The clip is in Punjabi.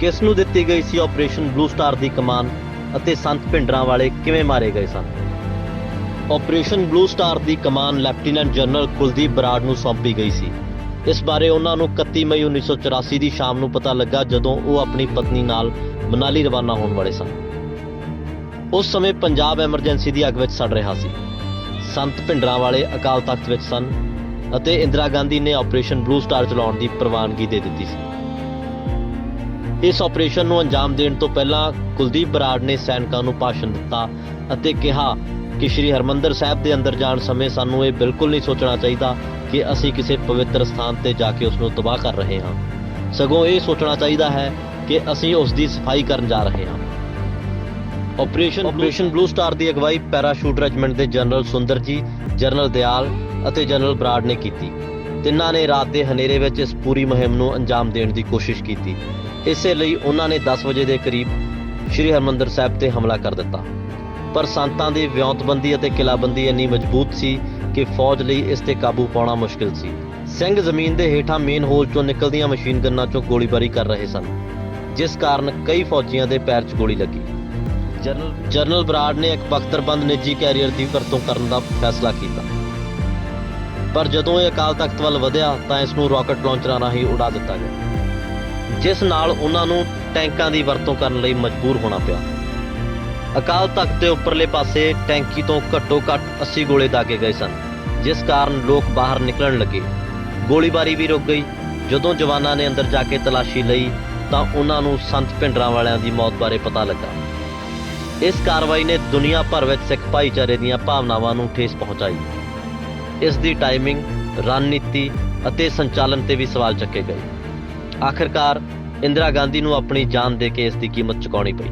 ਕਿਸ ਨੂੰ ਦਿੱਤੀ ਗਈ ਸੀ ਆਪਰੇਸ਼ਨ ਬਲੂ ਸਟਾਰ ਦੀ ਕਮਾਨ ਅਤੇ ਸੰਤ ਭਿੰਡਰਾਂ ਵਾਲੇ ਕਿਵੇਂ ਮਾਰੇ ਗਏ ਸਨ? ਆਪਰੇਸ਼ਨ ਬਲੂ ਸਟਾਰ ਦੀ ਕਮਾਨ ਲੈਫਟੀਨੈਂਟ ਜਨਰਲ ਕੁਲਦੀਪ ਬਰਾੜ ਨੂੰ ਸੌਂਪੀ ਗਈ ਸੀ। ਇਸ ਬਾਰੇ ਉਹਨਾਂ ਨੂੰ 31 ਮਈ 1984 ਦੀ ਸ਼ਾਮ ਨੂੰ ਪਤਾ ਲੱਗਾ ਜਦੋਂ ਉਹ ਆਪਣੀ ਪਤਨੀ ਨਾਲ ਮਨਾਲੀ ਰਵਾਨਾ ਹੋਣ ਵਾਲੇ ਸਨ। ਉਸ ਸਮੇਂ ਪੰਜਾਬ ਐਮਰਜੈਂਸੀ ਦੀ ਅੱਗ ਵਿੱਚ ਸੜ ਰਿਹਾ ਸੀ। ਸੰਤ ਭਿੰਡਰਾਂ ਵਾਲੇ ਅਕਾਲ ਤਖਤ ਵਿੱਚ ਸਨ ਅਤੇ ਇੰਦਰਾ ਗਾਂਧੀ ਨੇ ਆਪਰੇਸ਼ਨ ਬਲੂ ਸਟਾਰ ਚਲਾਉਣ ਦੀ ਪ੍ਰਵਾਨਗੀ ਦੇ ਦਿੱਤੀ ਸੀ। ਇਸ ਆਪਰੇਸ਼ਨ ਨੂੰ ਅੰਜਾਮ ਦੇਣ ਤੋਂ ਪਹਿਲਾਂ ਕੁਲਦੀਪ ਬਰਾੜ ਨੇ ਸੈਨਿਕਾਂ ਨੂੰ ਭਾਸ਼ਣ ਦਿੱਤਾ ਅਤੇ ਕਿਹਾ ਕਿ ਸ੍ਰੀ ਹਰਮੰਦਰ ਸਾਹਿਬ ਦੇ ਅੰਦਰ ਜਾਣ ਸਮੇਂ ਸਾਨੂੰ ਇਹ ਬਿਲਕੁਲ ਨਹੀਂ ਸੋਚਣਾ ਚਾਹੀਦਾ ਕਿ ਅਸੀਂ ਕਿਸੇ ਪਵਿੱਤਰ ਸਥਾਨ ਤੇ ਜਾ ਕੇ ਉਸ ਨੂੰ ਤਬਾਹ ਕਰ ਰਹੇ ਹਾਂ। ਸਗੋਂ ਇਹ ਸੋਚਣਾ ਚਾਹੀਦਾ ਹੈ ਕਿ ਅਸੀਂ ਉਸ ਦੀ ਸਫ਼ਾਈ ਕਰਨ ਜਾ ਰਹੇ ਹਾਂ। ਆਪਰੇਸ਼ਨ ਆਪਰੇਸ਼ਨ ਬਲੂ ਸਟਾਰ ਦੀ ਅਗਵਾਈ ਪੈਰਾਸ਼ੂਟ ਰੈਜੀਮੈਂਟ ਦੇ ਜਨਰਲ ਸੁੰਦਰ ਜੀ, ਜਨਰਲ ਦਿਆਲ ਅਤੇ ਜਨਰਲ ਬਰਾੜ ਨੇ ਕੀਤੀ। ਤਿੰਨਾਂ ਨੇ ਰਾਤ ਦੇ ਹਨੇਰੇ ਵਿੱਚ ਇਸ ਪੂਰੀ ਮੁਹਿੰਮ ਨੂੰ ਅੰਜਾਮ ਦੇਣ ਦੀ ਕੋਸ਼ਿਸ਼ ਕੀਤੀ। ਇਸੇ ਲਈ ਉਹਨਾਂ ਨੇ 10 ਵਜੇ ਦੇ ਕਰੀਬ ਸ੍ਰੀ ਹਰਮੰਦਰ ਸਾਹਿਬ ਤੇ ਹਮਲਾ ਕਰ ਦਿੱਤਾ। ਪਰ ਸੰਤਾਂ ਦੀ ਵਿਉਂਤਬੰਦੀ ਅਤੇ ਕਿਲਾਬੰਦੀ ਇੰਨੀ ਮਜ਼ਬੂਤ ਸੀ ਕਿ ਫੌਜ ਲਈ ਇਸ ਤੇ ਕਾਬੂ ਪਾਉਣਾ ਮੁਸ਼ਕਿਲ ਸੀ। ਸਿੰਘ ਜ਼ਮੀਨ ਦੇ ਹੇਠਾਂ ਮੇਨ ਹੋਲ ਚੋਂ ਨਿਕਲਦੀਆਂ ਮਸ਼ੀਨ ਗੰਨਾਂ ਚੋਂ ਗੋਲੀਬਾਰੀ ਕਰ ਰਹੇ ਸਨ, ਜਿਸ ਕਾਰਨ ਕਈ ਫੌਜੀਆਂ ਦੇ ਪੈਰ 'ਚ ਗੋਲੀ ਲੱਗੀ। ਜਨਰਲ ਜਨਰਲ ਬਰਾੜ ਨੇ ਇੱਕ ਬਖਤਰਬੰਦ ਨਿੱਜੀ ਕੈਰੀਅਰ ਦੀ ਵਰਤੋਂ ਕਰਨ ਦਾ ਫੈਸਲਾ ਕੀਤਾ। ਪਰ ਜਦੋਂ ਇਹ ਅਕਾਲ ਤਖਤ ਵੱਲ ਵਧਿਆ ਤਾਂ ਇਸ ਨੂੰ ਰਾਕਟ ਲਾਂਚਰਾਂ ਰਾਹੀਂ ਉਡਾ ਦਿੱਤਾ ਗਿਆ। ਜਿਸ ਨਾਲ ਉਹਨਾਂ ਨੂੰ ਟੈਂਕਾਂ ਦੀ ਵਰਤੋਂ ਕਰਨ ਲਈ ਮਜਬੂਰ ਹੋਣਾ ਪਿਆ। ਅਕਾਲ ਤਖਤ ਦੇ ਉੱਪਰਲੇ ਪਾਸੇ ਟੈਂਕੀ ਤੋਂ ਘੱਟੋ ਘੱਟ 80 ਗੋਲੇ ਦਾਗੇ ਗਏ ਸਨ, ਜਿਸ ਕਾਰਨ ਲੋਕ ਬਾਹਰ ਨਿਕਲਣ ਲੱਗੇ। ਗੋਲੀਬਾਰੀ ਵੀ ਰੁਕ ਗਈ। ਜਦੋਂ ਜਵਾਨਾਂ ਨੇ ਅੰਦਰ ਜਾ ਕੇ ਤਲਾਸ਼ੀ ਲਈ, ਤਾਂ ਉਹਨਾਂ ਨੂੰ ਸੰਤ ਭਿੰਡਰਾਂ ਵਾਲਿਆਂ ਦੀ ਮੌਤ ਬਾਰੇ ਪਤਾ ਲੱਗਾ। ਇਸ ਕਾਰਵਾਈ ਨੇ ਦੁਨੀਆ ਭਰ ਵਿੱਚ ਸਿੱਖ ਭਾਈਚਾਰੇ ਦੀਆਂ ਭਾਵਨਾਵਾਂ ਨੂੰ ਠੇਸ ਪਹੁੰਚਾਈ। ਇਸ ਦੀ ਟਾਈਮਿੰਗ ਰਣਨੀਤੀ ਅਤੇ ਸੰਚਾਲਨ ਤੇ ਵੀ ਸਵਾਲ ਚੱਕੇ ਗਏ। ਆਖਿਰਕਾਰ ਇੰਦਰਾ ਗਾਂਧੀ ਨੂੰ ਆਪਣੀ ਜਾਨ ਦੇ ਕੇ ਇਸ ਦੀ ਕੀਮਤ ਚੁਕਾਉਣੀ ਪਈ।